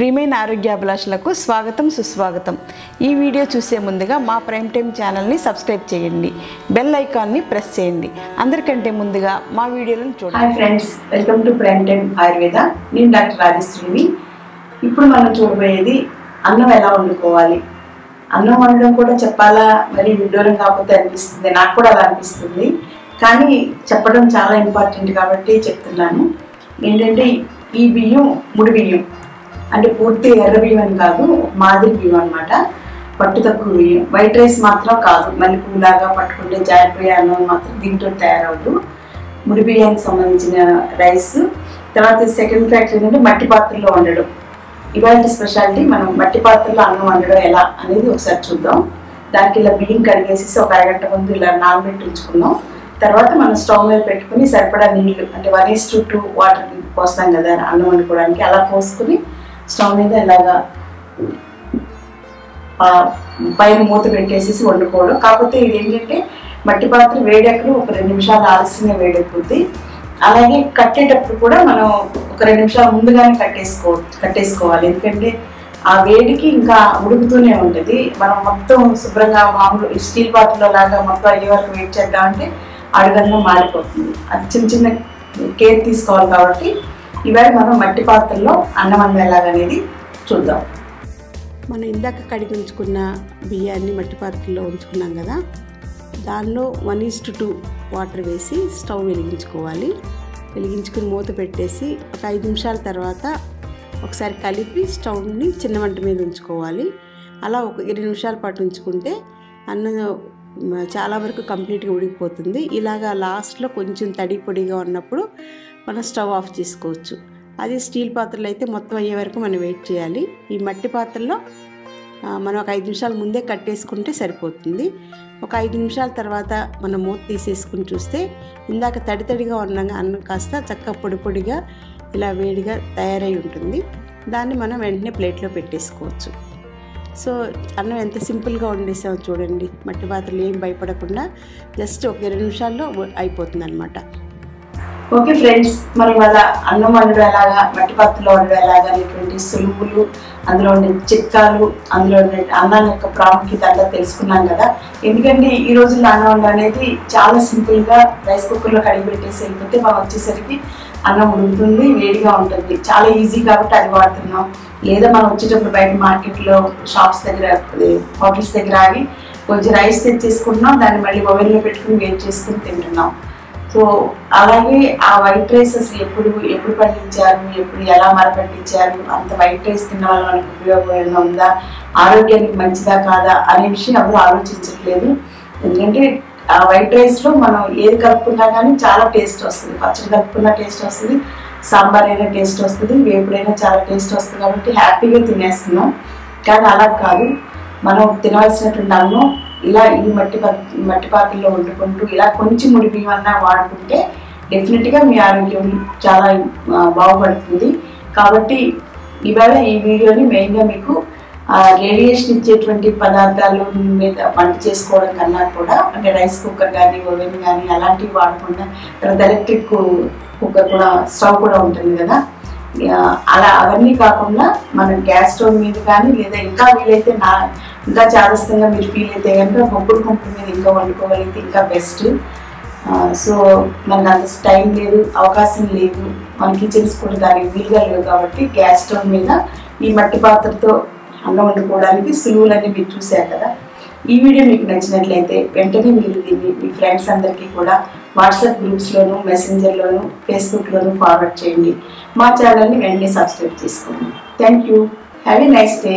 ప్రియమైన ఆరోగ్యాభిలాషులకు స్వాగతం సుస్వాగతం. ఈ వీడియో చూసే ముందుగా మా ప్రైమ్ టైం ఛానల్ని సబ్స్క్రైబ్ చేయండి. బెల్ ఐకాన్ని ప్రెస్ చేయండి. అందరికంటే ముందుగా మా వీడియోలను చూడండి. Hi friends welcome to prime time Ayurveda. నేను డాక్టర్ రాజశ్రీని. ఇప్పుడు మనం చూడబోయేది అన్నం ఎలా వండుకోవాలి? అన్నం వండడం కూడా చెప్పాలా? మరి విడ్డూరం కాకపోతే అనిపిస్తుంది. నాకు కూడా అలా అనిపిస్తుంది. కానీ చెప్పడం చాలా ఇంపార్టెంట్ కాబట్టి చెప్తున్నాను. ఏంటంటే ఈ బియ్యం ముడి బియ్యం. అంటే పూర్తి ఎర్ర బియ్యం అని కాదు మాదిరి బియ్యం అనమాట పట్టు తక్కువ బియ్యం. వైట్ రైస్ మాత్రం కాదు. మళ్ళీ పూలాగా పట్టుకుంటే జారిపోయే అన్నం మాత్రం దీంతో తయారవదు. ముడి బియ్యానికి సంబంధించిన రైస్ తర్వాత సెకండ్ ఫ్యాక్టరీ ఏంటంటే మట్టి పాత్రలో వండడం. ఇవాళ స్పెషాలిటీ మనం మట్టి పాత్రలో అన్నం వండడం ఎలా అనేది ఒకసారి చూద్దాం. దానికి ఇలా బియ్యం కడిగేసేసి ఒక అరగంట ముందు ఇలా నానబెట్టి ఉంచుకున్నాం తర్వాత మనం స్టవ్ మీద పెట్టుకుని సరిపడా నీళ్ళు అంటే one is to two water పోస్తాం కదా అన్నం వండుకోవడానికి అలా పోసుకుని స్టవ్ మీద ఇలాగా పైన మూత పెట్టేసేసి వండుకోవడం. కాకపోతే ఇది ఏంటంటే మట్టి పాత్ర వేడెక్కడు ఒక రెండు నిమిషాలు ఆలస్యంగా వేడెక్కుద్ది. అలాగే కట్టేటప్పుడు కూడా మనం ఒక రెండు నిమిషాలు ముందుగానే కట్టేసుకో కట్టేసుకోవాలి. ఎందుకంటే ఆ వేడికి ఇంకా ఉడుకుతూనే ఉంటుంది. మనం మొత్తం శుభ్రంగా మామూలు స్టీల్ పాత్రలో లాగా మొత్తం అయ్యే వరకు వెయిట్ చేద్దామంటే అడుగంగా మారిపోతుంది అది చిన్న చిన్న కేర్ తీసుకోవాలి కాబట్టి ఇవాళ మనం మట్టి పాత్రలో అన్నం అన్నం ఎలాగనేది చూద్దాం. మనం ఇందాక కడిగి ఉంచుకున్న బియ్యాన్ని మట్టి పాత్రలో ఉంచుకున్నాం కదా దానిలో one is to two water వేసి స్టవ్ వెలిగించుకోవాలి. వెలిగించుకుని మూత పెట్టేసి ఒక ఐదు నిమిషాల తర్వాత ఒకసారి కలిపి స్టవ్ని చిన్న మంట మీద ఉంచుకోవాలి. అలా ఒక ఇరవై నిమిషాల పాటు ఉంచుకుంటే అన్నం చాలా వరకు కంప్లీట్గా ఉడికిపోతుంది. ఇలాగా లాస్ట్లో కొంచెం తడి పొడిగా ఉన్నప్పుడు మనం స్టవ్ ఆఫ్ చేసుకోవచ్చు. అది స్టీల్ పాత్రలు అయితే మొత్తం అయ్యే వరకు మనం వెయిట్ చేయాలి. ఈ మట్టి పాత్రలో మనం ఒక ఐదు నిమిషాల ముందే కట్టేసుకుంటే సరిపోతుంది. ఒక ఐదు నిమిషాల తర్వాత మనం మూత తీసేసుకుని చూస్తే ఇందాక తడి తడిగా ఉన్న అన్నం కాస్త చక్క పొడి పొడిగా ఇలా వేడిగా తయారై ఉంటుంది. దాన్ని మనం వెంటనే ప్లేట్లో పెట్టేసుకోవచ్చు. సో అన్నం ఎంత సింపుల్గా వండేసామో చూడండి. మట్టి పాత్రలు ఏం భయపడకుండా జస్ట్ ఒక ఇరవై నిమిషాల్లో అయిపోతుంది అనమాట ఓకే ఫ్రెండ్స్ మరి వాళ్ళ అన్నం వండడం ఎలాగా? మట్టి పాత్రలో వండడం ఎలాగా? అనేటువంటి సులువులు అందులో ఉండే చిట్కాలు అందులో ఉండే అన్నం యొక్క ప్రాముఖ్యత అంతా తెలుసుకున్నాం కదా. ఎందుకంటే ఈ రోజుల్లో అన్నం వండడం అనేది చాలా సింపుల్గా రైస్ కుక్కర్లో కడిగి పెట్టేసి వెళ్ళిపోతే మనం వచ్చేసరికి అన్నం ఉడుకుతుంది వేడిగా ఉంటుంది. చాలా ఈజీ కాబట్టి అది వాడుతున్నాం. లేదా మనం వచ్చేటప్పుడు బయట మార్కెట్లో షాప్స్ దగ్గర హోటల్స్ దగ్గర ఆగి కొంచెం రైస్ తెచ్చేసుకుంటున్నాం. దాన్ని మళ్ళీ ఓవెన్లో పెట్టుకుని వేడి చేసుకుని తింటున్నాం. సో అలాగే ఆ వైట్ రైస్ అసలు ఎప్పుడు ఎప్పుడు పండించారు ఎప్పుడు ఎలా మరపట్టించారు అంత వైట్ రైస్ తిన్న వల్ల మనకు ఉపయోగం ఉందా ఆరోగ్యానికి మంచిదా కాదా అనే విషయం ఎవరు ఆలోచించట్లేదు. ఎందుకంటే ఆ వైట్ రైస్లో మనం ఏది కలుపుకున్నా కానీ చాలా టేస్ట్ వస్తుంది. పచ్చడి కలుపుకున్న టేస్ట్ వస్తుంది సాంబార్ అయినా టేస్ట్ వస్తుంది వేపుడైనా చాలా టేస్ట్ వస్తుంది కాబట్టి హ్యాపీగా తినేస్తున్నాం. కానీ అలా కాదు. మనం తినవలసినటువంటి అన్నం ఇలా ఈ మట్టి పాత్ర మట్టి పాత్రలో వండుకుంటూ ఇలా కొంచెం ముడి వాడుకుంటే డెఫినెట్గా మీ ఆరోగ్యం చాలా బాగుపడుతుంది. కాబట్టి ఇవాళ ఈ వీడియోని మెయిన్గా మీకు రేడియేషన్ ఇచ్చేటువంటి పదార్థాలు మీద వంట చేసుకోవడం కన్నా కూడా అంటే రైస్ కుక్కర్ కానీ ఓవెన్ కానీ అలాంటివి వాడకుండా తర్వాత ఎలక్ట్రిక్ కుక్కర్ కూడా స్టవ్ కూడా ఉంటుంది కదా. అలా అవన్నీ కాకుండా మనం గ్యాస్ స్టవ్ మీద కానీ లేదా ఇంకా వీలైతే నా ఇంకా చాదస్తంగా మీరు ఫీల్ అయితే కనుక బొబ్బుడు కుంపు మీద ఇంకా వండుకోగలిగితే ఇంకా బెస్ట్ సో మనకు అంత టైం లేదు అవకాశం లేదు. మన కిచెన్స్ కూడా దానికి వీలుగా లేవు కాబట్టి గ్యాస్ స్టవ్ మీద ఈ మట్టి పాత్రతో అన్నం వండుకోవడానికి సులువులన్నీ మీరు చూశారు కదా. ఈ వీడియో మీకు నచ్చినట్లయితే వెంటనే మీరు దీన్ని మీ ఫ్రెండ్స్ అందరికీ కూడా వాట్సాప్ గ్రూప్స్లోను మెసెంజర్లోను ఫేస్బుక్లోను ఫార్వర్డ్ చేయండి. మా ఛానల్ని వెంటనే సబ్స్క్రైబ్ చేసుకోండి. Thank you have a nice day